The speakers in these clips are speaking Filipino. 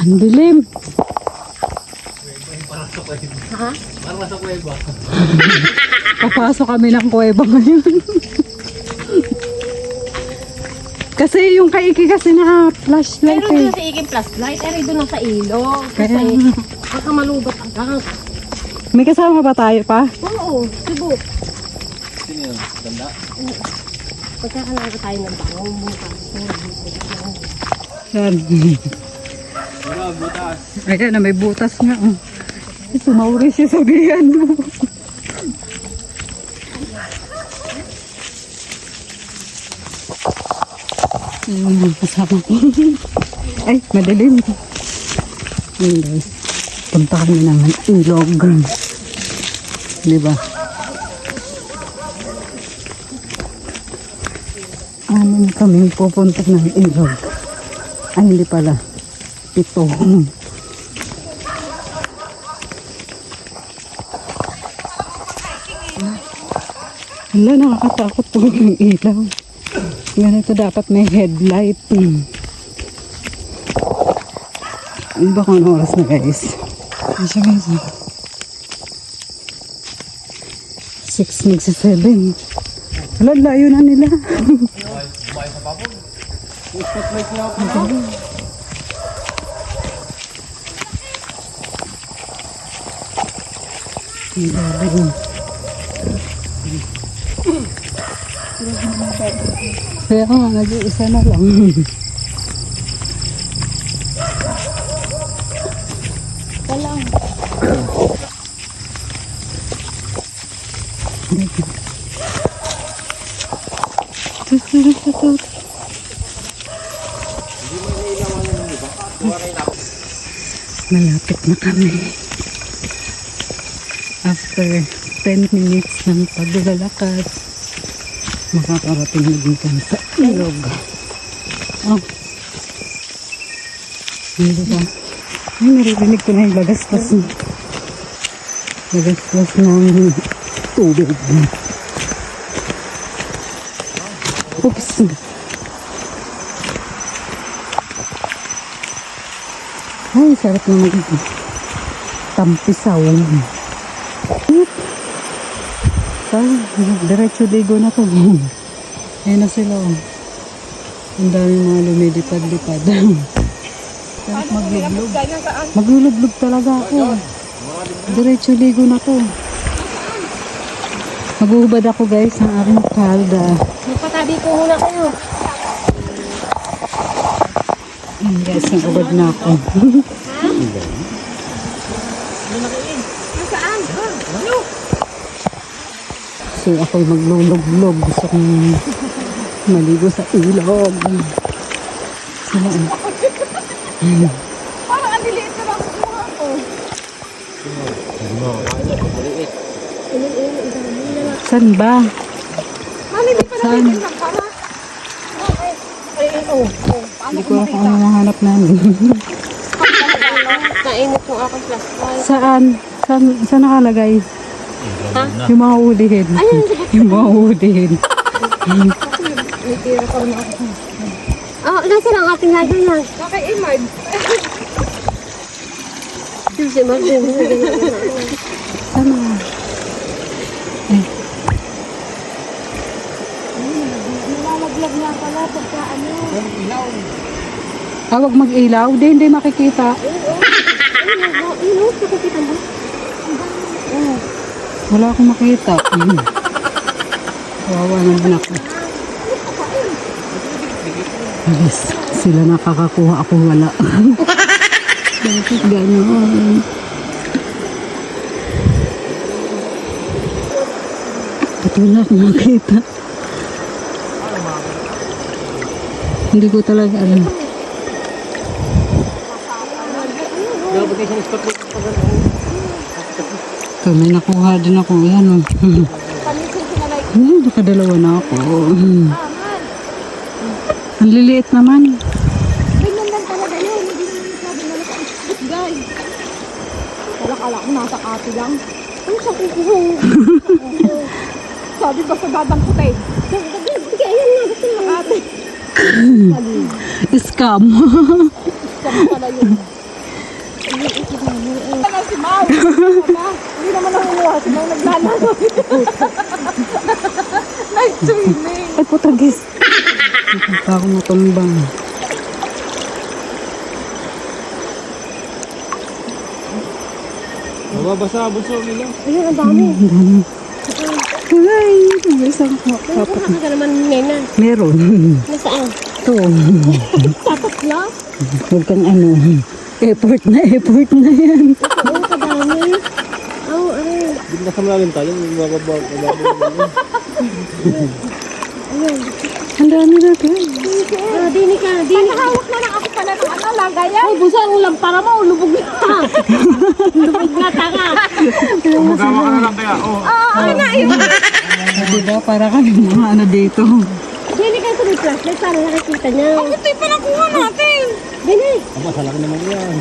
Ang dilim. Ha? Parang nasa kuweba. Papasok kami ng kuweba ngayon. kasi yung kaiki kasi na flashlight Pero eh. doon sa ikin flashlight, eh doon lang sa ilog. Kaya Kasi, nga. baka malubat agad. May kasama ba tayo pa? Oo, subo. Sino yun? Ganda? Pagkakalaga tayo ng bangong bukas. Yan. Butas. Ayan na may butas nga. Oh. Sumawri siya sa giyan mo. Mga kasama ko. Ay, madilim. Ayun guys. Punta kami ng ilog. Di ba? Ano kami pupunta ng ilog? Ay, hindi pala. Pito. Hala, nakakatakot po yung ilaw. Ganito dapat may headlight. Hmm. Ano ba kung oras na guys? Ano siya guys? ah? Six magsa seven. Hala, layo na nila. Spotlight niya ako. Ang grabe. Kaya nga, nag-iisa na lang. Walang. Malapit na kami. After 10 minutes ng paglalakad, makakarating na din kami sa ilog. Oh. Hindi ba? Ay, naririnig ko na yung lagaspas. Lagaspas ng tubig. Oops. Ay, sarap na mag tampisaw. Yep. So, diretso ligo na to. Ayun na sila. oh. Ang dami mga lumilipad-lipad. sarap maglulublog. Maglulublog talaga ako. Diretso ligo na to. Maghuhubad ako guys ng aking kalda. Magpatabi ko muna kayo. Ayun guys, nagubad na ako. Nasaan? Ah, ano? So ako'y maglulublog. Gusto kong maligo sa ilog. Sila eh. Parang ang diliit ka lang sa ko. Saan ba? Mami, di pa Saan? oh. oh. Hindi ko ko alam kung ano mahanap namin. Nainit yung aking flashlight. saan? Saan, saan nakalagay? Ha? Yung mga hulihin. Ayun, Yung mga hulihin. may tira pa rin ako. Ah, nasa lang ating hagdan lang. Bakit Imard? Si Martin. Saan na? Eh, Nalalaglag niya pala pagka ano. ah, wag mag-ilaw. Hindi, hindi makikita. Ano, ano, nakikita mo? Wala akong makita. Mm. Kawawa naman ako. Yes, sila nakakakuha ako wala. Bakit gano'n? Ba't wala akong makita? Hindi ko talaga alam. Dapat isang spotlight pa ganda. Ito, may nakuha din ako. Ayan o. Hmm. Ay, nakadalawa na ako. Hmm. Ang liliit naman. Ganyan lang talaga yun. Hindi naman sabi na nakaikot, guys. Wala kala ko nasa kati lang. Ano sa kukuho? sabi ba sa dadang puti? Sige, ayan na. Gusto lang ate. Scam. Sabi pala yun. Ano si Mau? Hindi naman nangunguha si Mau naglalaro. Night swimming. Ay, putagis. Nakita ako natumbang. Mababasa, bunso nila. Ayun, ang dami. Ay, may isang kapat. Saan ka naman nena? Meron. Nasaan? Ito. Tapat lang? Huwag kang ano. Effort na effort na yan. Oo, kadami. Oo, ano. Hindi na sa malalim tayo. Mababa, mababa. Ang dami na ito. Ah, dini ka, dini. Nakahawak na lang ako pala ng ano, lagayan. Ay, busa, ang lampara mo, lubog na. lubog na, tanga. Magawa ka na lang kaya. Oh. Ah, ano na, yun. Diba? Para kami mga ano dito. Dini ka sa may flashlight para nakikita niya. Ang ito yung panakuha natin. Dini. Aba, salaki naman yan.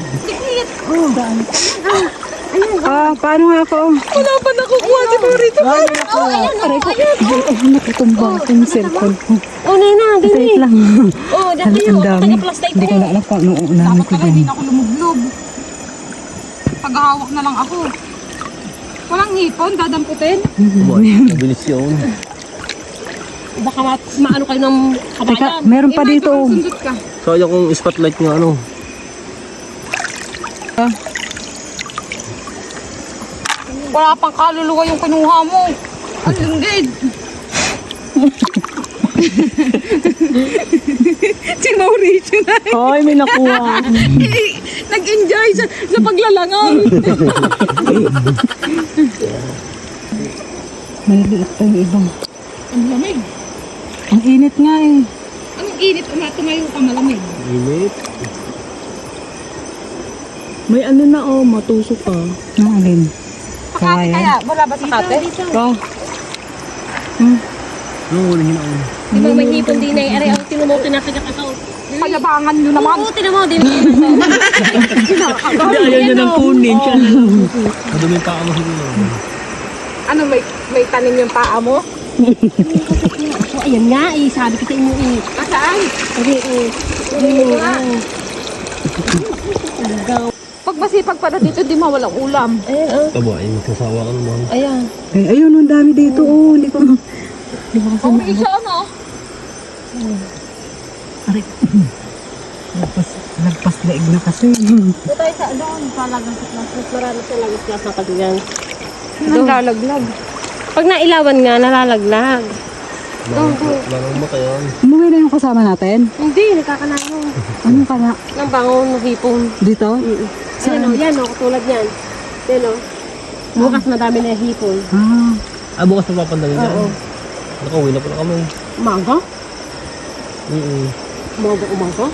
Ah, paano nga ako? Wala pa nakukuha si Marito. Oh, ayun, oh, ayun. Ay, nakutumba ko yung cellphone ko. Oh, nena, Wait dini. lang. Oh, dati yun. ang dami. Hindi ko na alam kung ano unahin ko dyan. ako lumublob. Paghahawak na lang ako. Walang hipon, dadamputin. Mabilis yun. Baka ma maano kayo ng Teka, kabayan. meron pa Eh, dito. baka Sundot ka. Sayang kung spotlight nga ano. Wala pang kaluluwa yung kinuha mo. Ang linggid. si Mauricio na Ay, may nakuha. nag-enjoy sa, sa paglalangaw. May liit pa yung ibang. Ang lamig. Ang init nga eh. Anong init? Uma, tumayo ka malamig. Init. May ano na oh, matusok pa. Ang alin? Pakati kaya? Wala ba sa kate? Ito. Ano, ulihin ako. Di ba may hipon din na Ari, ang tinan mo, tinakagak ako. Payabangan nyo naman. Oo, tinan mo, din mo. Ayaw niya ng kunin. Madumi pa ako. Ano, may, may tanim yung paa mo? So, ayan nga eh, sabi ko sa inyo eh. Asaan? Sabi eh. Oo, oo. Ligaw. Pag masipag pala dito, di mawalang ulam. Ayan, oh. Aba, ay magsasawa ka naman. Ayan. Ay, ayun, ang dami dito. Oh, hindi ko. Hindi ko kasi Mauricio, ano? Aray. Lagpas, lagpas laig na kasi. Ito tayo sa doon, palagang sa plastic. Marami sa na sa kagyan. Naglalaglag. Pag nailawan nga, nalalaglag. Lanang mo kaya. Umuwi na yung kasama natin. Hindi, nagkakanano. Anong kaya? Nang bangon, hipon. Dito? Ayan o, yan o, katulad yan. Yan o. Bukas madami na hipon. Ah, Ah, bukas na papandali na. Oo. Nakauwi na pala kami. Umaga? Mm Umaga, umaga?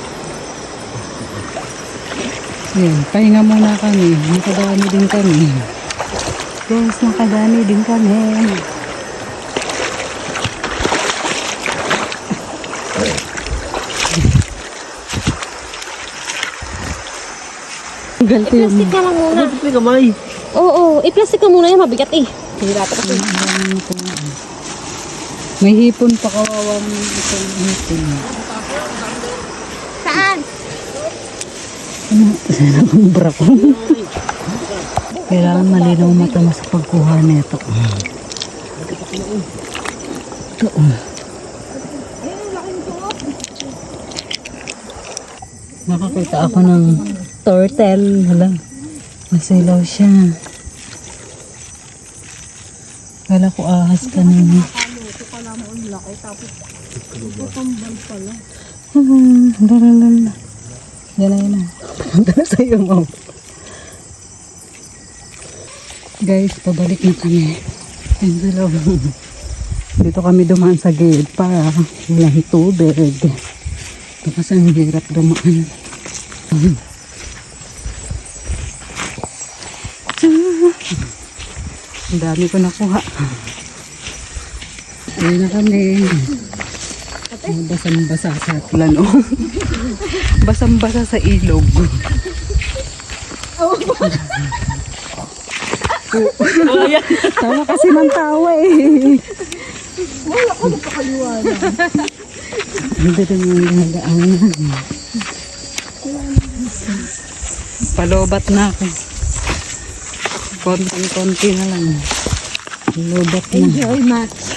Ayan, pahinga muna kami. Nakadami din kami. Guys, nakadami din kami. Ganito yung I-plastic ka lang muna. May kamay. Oo, i-plastic ka muna yan, mabigat eh. Hirap kasi. may hipon pa kawawa naman itong hipon. Saan? Sana kong bra ko. Kailangan malinaw mata mo sa pagkuha nito. Ito. oh. Nakakita ako ng turtle. Hala. Masilaw siya. Kala ko ahas ka na. Hmm, daralala. Yan na, yan na. Punta na sa'yo, mo. Guys, pabalik na kami. Yung dalaw. Dito kami dumaan sa gate para walang tubig. Ito kasi ang hirap dumaan. Ang dami ko nakuha. Ayun na kami. Basang-basa sa plano. Basang-basa sa ilog. Tawa kasi ng tawa eh. Wala ko napakaliwanag. Hindi rin yung nagdaanan. Palobat na ako. Konting-konti na lang. Lobat na. Enjoy, Max.